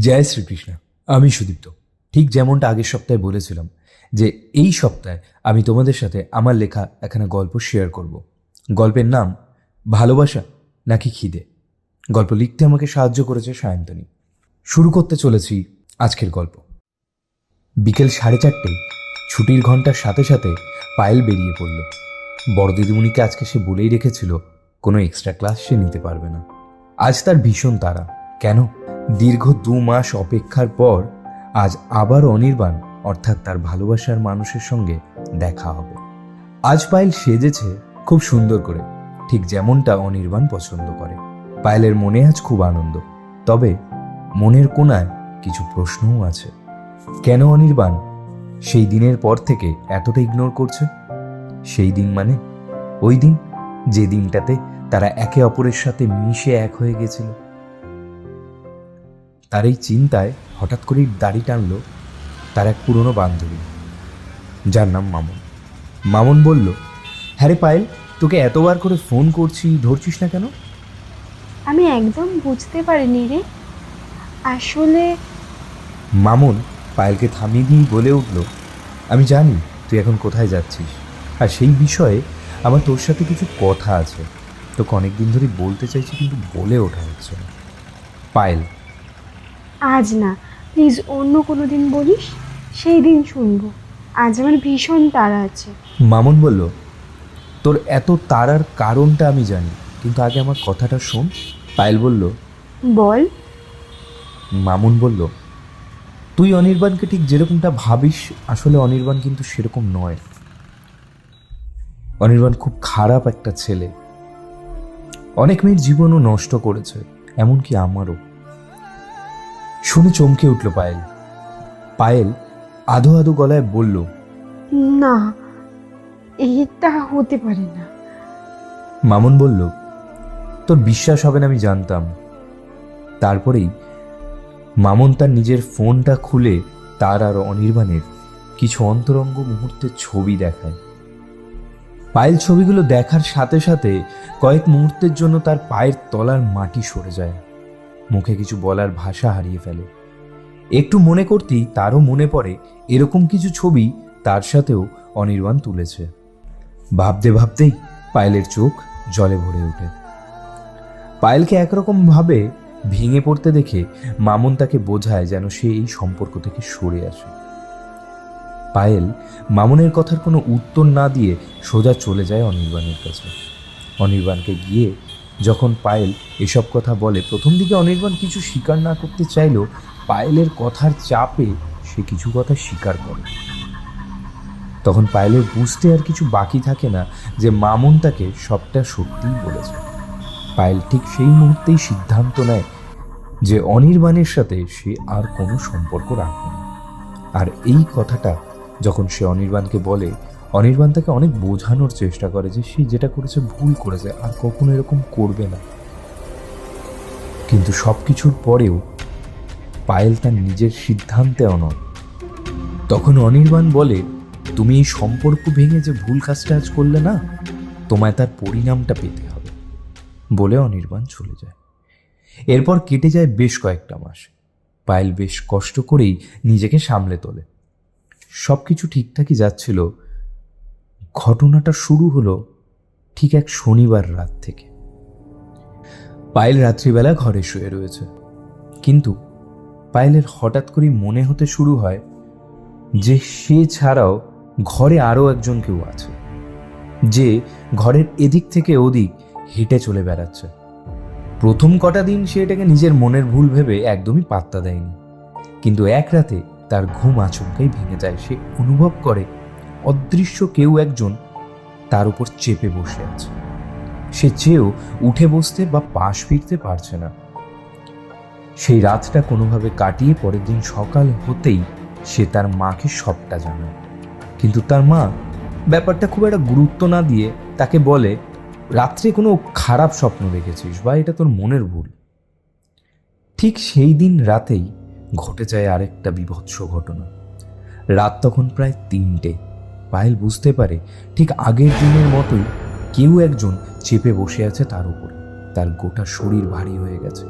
জয় শ্রীকৃষ্ণ, আমি সুদীপ্ত। ঠিক যেমনটা আগের সপ্তাহে বলেছিলাম যে এই সপ্তাহে আমি তোমাদের সাথে আমার লেখা একখানা গল্প শেয়ার করব। গল্পের নাম, ভালোবাসা নাকি খিদে? গল্প লিখতে আমাকে সাহায্য করেছে সায়ন্তনী। শুরু করতে চলেছি আজকের গল্প। বিকেল সাড়ে চারটেয় ছুটির ঘণ্টার সাথে সাথে পায়েল বেরিয়ে পড়ল। বড় দিদিমণিকে আজকে সে বলেই রেখেছিল, কোনো এক্সট্রা ক্লাস সে নিতে পারবে না। আজ তার ভীষণ তারা কেন? দীর্ঘ দু মাস অপেক্ষার পর আজ আবার অনির্বাণ, অর্থাৎ তার ভালোবাসার মানুষের সঙ্গে দেখা হবে। আজ পায়েল সেজেছে খুব সুন্দর করে, ঠিক যেমনটা অনির্বাণ পছন্দ করে। পায়েলের মনে আজ খুব আনন্দ, তবে মনের কোনায় কিছু প্রশ্নও আছে। কেন অনির্বাণ সেই দিনের পর থেকে এতটা ইগনোর করছে? সেই দিন মানে? ওই দিন? যে দিনটাতে তারা একে অপরের সাথে মিশে এক হয়ে গেছিল। তার এই চিন্তায় হঠাৎ করেই দাড়ি টানল তার এক পুরনো বান্ধবী যার নাম মামুন। মামুন বলল হ্যাঁ রে পায়েল তোকে এতবার করে ফোন করছি ধরছিস না কেন? আমি একদম বুঝতে পারিনি রে। আসলে মামুন পায়েলকে থামিয়ে দিয়ে বলে উঠল আমি জানি তুই এখন কোথায় যাচ্ছিস। আর সেই বিষয়ে আমার তোর সাথে কিছু কথা আছে। তোকে অনেক দিন ধরে বলতে চাইছি কিন্তু বলে ওঠা হচ্ছে না। পায়েল আজ না প্লিজ অন্য কোনো দিন বলিস সেই দিন শুনব। আজ আমার ভীষণ তাড়া আছে। মামুন বলল তোর এত তারার কারণটা আমি জানি কিন্তু আগে আমার কথাটা শোন। পায়েল বলল বল। মামুন বলল তুই অনির্বাণকে ঠিক যেরকমটা ভাবিস আসলে অনির্বাণ কিন্তু সেরকম নয়। অনির্বাণ খুব খারাপ একটা ছেলে। অনেক মেয়ের জীবনও নষ্ট করেছে এমনকি আমারও। শুনে চমকে উঠল পায়েল। পায়েল আধো আধো গলায় বলল না এটা হতে পারে না। মামুন বলল তোর বিশ্বাস হবে না আমি জানতাম। তারপরেই মামুন তার নিজের ফোনটা খুলে তার আর অনির্বাণের কিছু অন্তরঙ্গ মুহূর্তের ছবি দেখায়। পায়েল ছবিগুলো দেখার সাথে সাথে কয়েক মুহূর্তের জন্য তার পায়ের তলার মাটি সরে যায়। মুখে কিছু বলার ভাষা হারিয়ে ফেলে। একটু মনে করতেই তারও মনে পড়ে, এরকম কিছু ছবি তার সাথেও অনির্বাণ তুলেছে। ভাবতে ভাবতেই পায়েলের চোখ জলে ভরে ওঠে। পায়েলকে একরকম ভাবে ভেঙে পড়তে দেখে মামুন তাকে বোঝায় যেন সে এই সম্পর্ক থেকে সরে আসে। পায়েল মামুনের কথার কোনো উত্তর না দিয়ে সোজা চলে যায় অনির্বাণের কাছে। অনির্বাণকে গিয়ে যখন পায়েল এসব কথা বলে, প্রথম দিকে অনির্বাণ কিছু স্বীকার না করতে চাইলেও পায়েলের কথার চাপে সে কিছু কথা স্বীকার করে। তখন পায়েলের বুঝতে আর কিছু বাকি থাকে না যে মামুন তাকে সবটা সত্যিই বলেছে। পায়েল ঠিক সেই মুহূর্তেই সিদ্ধান্ত নেয় যে অনির্বাণের সাথে সে আর কোনো সম্পর্ক রাখবে না। আর এই কথাটা যখন সে অনির্বাণকে বলে অনির্বাণ তাকে অনেক বোঝানোর চেষ্টা করে যে সে যেটা করেছে ভুল করেছে, আর কখনো এরকম করবে না। কিন্তু সব কিছুর পরেও পায়েল তার নিজের সিদ্ধান্তে অনড় তখন অনির্বাণ বলে, তুমি এই সম্পর্ক ভেঙে যে ভুল কাজটা আজ করলে না, তোমায় তার পরিণামটা পেতে হবে। বলে অনির্বাণ চলে যায়। এরপর কেটে যায় বেশ কয়েকটা মাস। পায়েল বেশ কষ্ট করেই নিজেকে সামলে তোলে। সব কিছু ঠিকঠাকই যাচ্ছিল ঘটনাটা শুরু হলো ঠিক এক শনিবার রাত থেকে। পায়েল রাত্রিবেলা ঘরে শুয়ে রয়েছে। কিন্তু পায়েলের হঠাৎ করেই মনে হতে শুরু হয় যে সে ছাড়াও ঘরে আরও একজন কেউ আছে, যে ঘরের এদিক থেকে ওদিক হেঁটে চলে বেড়াচ্ছে। প্রথম কটা দিন সে এটাকে নিজের মনের ভুল ভেবে একদমই পাত্তা দেয়নি। কিন্তু এক রাতে তার ঘুম আচমকাই ভেঙে যায়। সে অনুভব করে অদৃশ্য কেউ একজন তার উপর চেপে বসে আছে। সে চেয়েও উঠে বসতে বা পাশ ফিরতে পারছে না। সেই রাতটা কোনোভাবে কাটিয়ে পরের দিন সকাল হতেই সে তার মাকে সবটা জানায় কিন্তু তার মা ব্যাপারটা খুব একটা গুরুত্ব না দিয়ে তাকে বলে, রাত্রে কোনো খারাপ স্বপ্ন দেখেছিস বা এটা তোর মনের ভুল? ঠিক সেই দিন রাতেই ঘটে যায় আরেকটা বিভৎস ঘটনা। রাত তখন প্রায় তিনটে। পায়েল বুঝতে পারে ঠিক আগের দিনের মতোই কেউ একজন চেপে বসে আছে তার উপরে। তার গোটা শরীর ভারী হয়ে গেছে।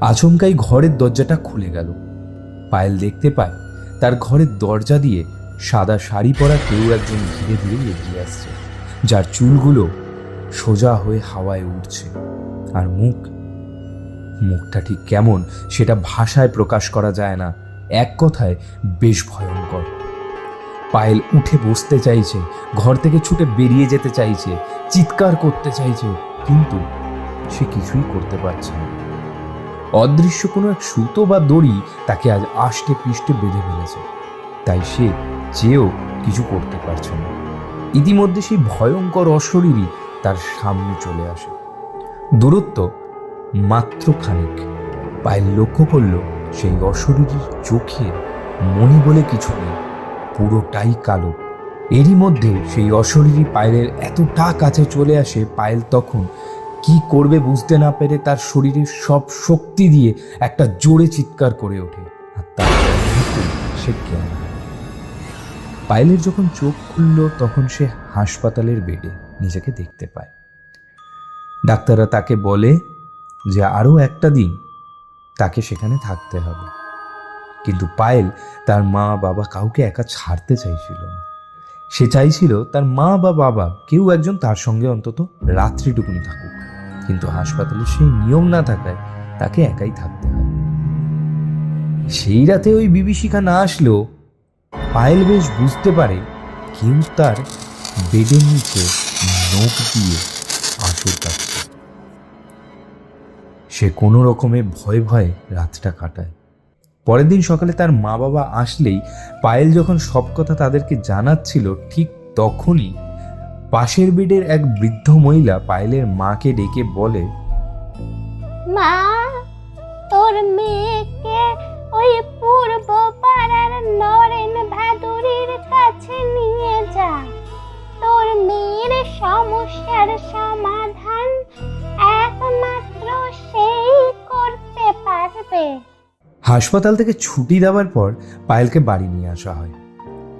আচমকাই ঘরের দরজাটা খুলে গেল। পায়েল দেখতে পায় তার ঘরের দরজা দিয়ে সাদা শাড়ি পরা কেউ একজন ধীরে ধীরে এগিয়ে আসছে, যার চুলগুলো সোজা হয়ে হাওয়ায় উঠছে আর মুখ, মুখটা ঠিক কেমন সেটা ভাষায় প্রকাশ করা যায় না, এক কথায় বেশ ভয়ঙ্কর। পায়েল উঠে বসতে চাইছে, ঘর থেকে ছুটে বেরিয়ে যেতে চাইছে, চিৎকার করতে চাইছে, কিন্তু সে কিছুই করতে পারছে না। অদৃশ্য কোনো এক সুতো বা দড়ি তাকে আজ আষ্টে পৃষ্ঠে বেঁধে ফেলেছে। তাই সে চেয়েও কিছু করতে পারছে না। ইতিমধ্যে সেই ভয়ঙ্কর অশরীরই তার সামনে চলে আসে। দূরত্ব মাত্র খানিক। পায়েল লক্ষ্য করল সেই অশরীরীর চোখে মনি বলে কিছু নেই। পুরোটাই কালো। এরই মধ্যে সেই অশরীরী পায়েলের এতটা কাছে চলে আসে পায়েল তখন। কি করবে বুঝতে না পেরে তার শরীরের সব শক্তি দিয়ে একটা জোরে চিৎকার করে ওঠে। আর তার সে জ্ঞান পায়েলের যখন চোখ খুলল তখন সে হাসপাতালের বেডে নিজেকে দেখতে পায়। ডাক্তাররা তাকে বলে যে আরও একটা দিন তাকে সেখানে থাকতে হবে। কিন্তু পায়েল তার মা বাবা কাউকে একা ছাড়তে চাইছিল না। সে চাইছিল তার মা বা বাবা কেউ একজন তার সঙ্গে অন্তত রাত্রিটুকুনি থাকুক। কিন্তু হাসপাতালে সেই নিয়ম না থাকায় তাকে একাই থাকতে হয়। সেই রাতে ওই বিভীষিকা না আসলেও পায়েল বেশ বুঝতে পারে কেউ তার বেডের নিচে নখ দিয়ে আঁচড় কাটছে। সে কোনো রকমে ভয়ে ভয়ে রাতটা কাটায়। পরের দিন সকালে তার মা বাবা আসলেই পায়েল যখন সব কথা তাদেরকে জানাচ্ছিল, ঠিক তখনই পাশের বেডের এক বৃদ্ধ মহিলা পায়েলের মাকে ডেকে বলে, মা, তোর মেয়েকে ওই পূর্ব পাড়ার নরেন ভাদুরীর কাছে নিয়ে যা। তোর মেয়ের সমস্যার সমাধান হাসপাতাল থেকে ছুটি দেওয়ার পর পায়েলকে বাড়ি নিয়ে আসা হয়।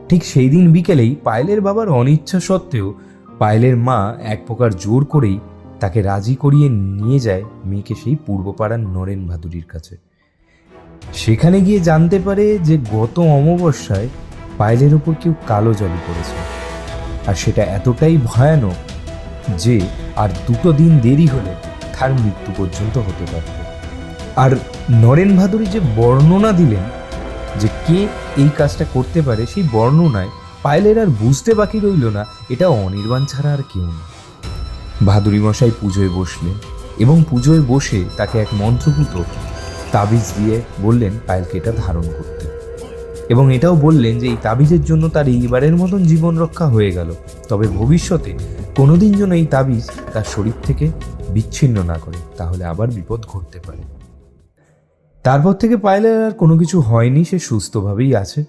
ঠিক সেই দিন বিকেলেই পায়েলের বাবার অনিচ্ছা সত্ত্বেও পায়েলের মা এক প্রকার জোর করেই তাকে রাজি করিয়ে নিয়ে যায় মেয়েকে সেই পূর্বপাড়ার নরেন ভাদুরীর কাছে। সেখানে গিয়ে জানতে পারে যে গত অমাবস্যায় পায়েলের ওপর কেউ কালো জালি করেছে আর সেটা এতটাই ভয়ানক যে আর দুটো দিন দেরি হলে তার মৃত্যু পর্যন্ত হতে পারত। আর নরেন ভাদুরী যে বর্ণনা দিলেন যে কে এই কাজটা করতে পারে, সেই বর্ণনায় পায়েলের আর বুঝতে বাকি রইল না, এটা অনির্বাণ ছাড়া আর কেউ না। ভাদুরী মশাই পুজোয় বসলেন এবং পুজোয় বসে তাকে এক মন্ত্রপুত তাবিজ দিয়ে বললেন, পায়েলকে এটা ধারণ করতে। এবং এটাও বললেন যে, এই তাবিজের জন্য তার এইবারের মতন জীবন রক্ষা হয়ে গেল। তবে ভবিষ্যতে কোনোদিন যেন এই তাবিজ তার শরীর থেকে বিচ্ছিন্ন না করে, তাহলে আবার বিপদ ঘটতে পারে। তারপর থেকে পায়েলের আর কোনো কিছু হয়নি, সে সুস্থভাবেই আছে।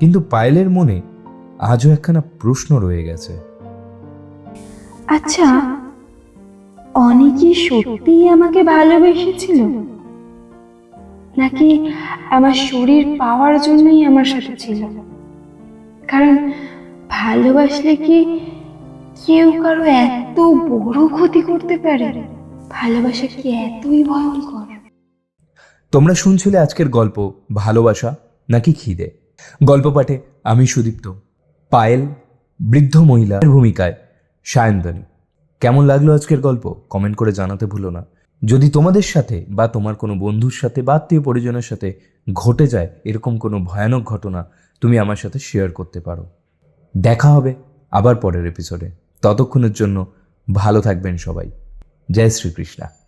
কিন্তু পায়েলের মনে আজও একখানা প্রশ্ন রয়ে গেছে। আচ্ছা অনেকই সত্যিই আমাকে ভালোবেসেছিল? নাকি আমার শরীর পাওয়ার জন্যই আমার সাথে ছিল? কারণ ভালোবাসলে কি কেউ কারও এত বড় ক্ষতি করতে পারে? ভালোবাসা কি এতই ভয়ঙ্কর? তোমরা শুনছিলে আজকের গল্প ভালোবাসা নাকি খিদে? গল্প পাঠে আমি সুদীপ্ত, পায়েল, বৃদ্ধ মহিলার ভূমিকায় সায়ন্তনী। কেমন লাগল আজকের গল্প? কমেন্ট করে জানাতে ভুলো না। যদি তোমাদের সাথে বা তোমার কোনো বন্ধুর সাথে বা আত্মীয় পরিজনের সাথে ঘটে যায় এরকম কোনো ভয়ানক ঘটনা, তুমি আমার সাথে শেয়ার করতে পারো। দেখা হবে আবার পরের এপিসোডে ততক্ষণের জন্য ভালো থাকবেন সবাই। জয় শ্রীকৃষ্ণা।